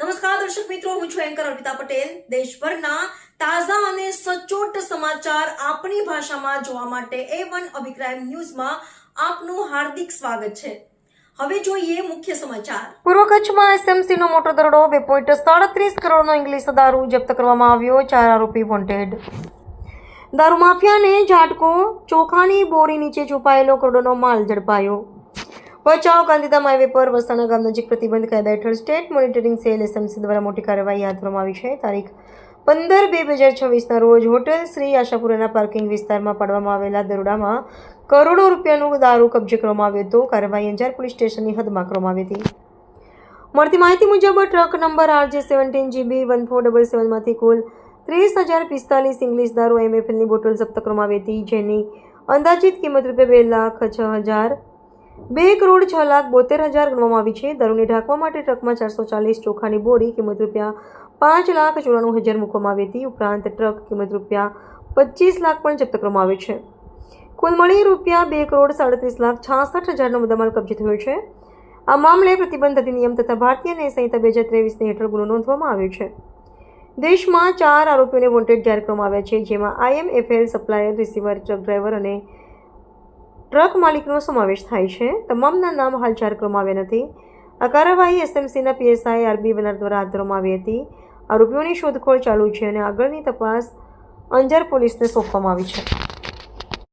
નમસ્કાર, દર્શક મિત્રો, હું છું એન્કર અર્પિતા પટેલ. દેશભરના તાજા અને સચોટ સમાચાર આપણી ભાષામાં જોવા માટે એ વન અભિપ્રાય ન્યૂઝમાં આપનું હાર્દિક સ્વાગત છે. હવે જોઈએ મુખ્ય સમાચાર. પૂર્વ કચ્છમાં એસએમસીનો મોટો દરોડો બે પોઈન્ટ સાડત્રીસ કરોડનો ઇંગ્લિશ દારૂ જપ્ત કરવામાં આવ્યો, ચાર આરોપી વોન્ટેડ દારૂ માફિયાને ઝાટકો, ચોખાની બોરી નીચે છુપાયેલો કરોડોનો માલ ઝડપાયો. ભચાઉ ગાંધીધામ હાઈવે પર વસાણા ગામ નજીક પ્રતિબંધ કાયદા હેઠળ સ્ટેટ મોનિટરિંગ સેલ એસએમસી દ્વારા મોટી કાર્યવાહી હાથ ધરવામાં આવી છે. તારીખ પંદર બે બે હજાર છવ્વીસના રોજ હોટેલ શ્રી આશાપુરાના પાર્કિંગ વિસ્તારમાં પાડવામાં આવેલા દરોડામાં કરોડો રૂપિયાનું દારૂ કબજે કરવામાં આવ્યો હતો. કાર્યવાહી અંજાર પોલીસ સ્ટેશનની હદમાં કરવામાં આવી હતી. મળતી માહિતી મુજબ truck number RJ seventeen GB one four double સેવનમાંથી કુલ ત્રીસ હજાર પિસ્તાલીસ ઇંગ્લિશ દારૂ એમએફએલની બોટલ જપ્ત કરવામાં આવી હતી. જેની અંદાજિત કિંમત રૂપિયા બે લાખ છ હજાર બે કરોડ છ લાખ બોતેર હજાર ગણવામાં આવી છે. દારૂને ઢાંકવા માટે ટ્રકમાં ચારસો ચાલીસ ચોખાની બોરી કિંમત રૂપિયા પાંચ લાખ ચોરાણું હજાર મૂકવામાં આવી હતી. ઉપરાંત ટ્રક કિંમત રૂપિયા પચીસ લાખ પણ જપ્ત કરવામાં આવ્યો છે. કુલ મળી રૂપિયા બે કરોડ સાડત્રીસ લાખ છાસઠ હજારનો મુદ્દામાલ કબજે થયો છે. આ મામલે પ્રતિબંધ અધિનિયમ તથા ભારતીય ન્યાય સંહિતા બે હજાર ત્રેવીસની હેઠળ ગુનો નોંધવામાં આવ્યો છે. દેશમાં ચાર આરોપીઓને વોન્ટેડ જાહેર કરવામાં આવ્યા છે, જેમાં IMFL supplier, receiver, truck driver અને ટ્રક માલિકનો સમાવેશ થાય છે. તમામના નામ હાલ જાહેર કરવામાં આવ્યા નથી. આ કાર્યવાહી એસએમસીના પીએસઆઈ આરબી બનાર દ્વારા હાથ ધરવામાં આવી હતી. આરોપીઓની શોધખોળ ચાલુ છે અને આગળની તપાસ અંજાર પોલીસને સોંપવામાં આવી છે.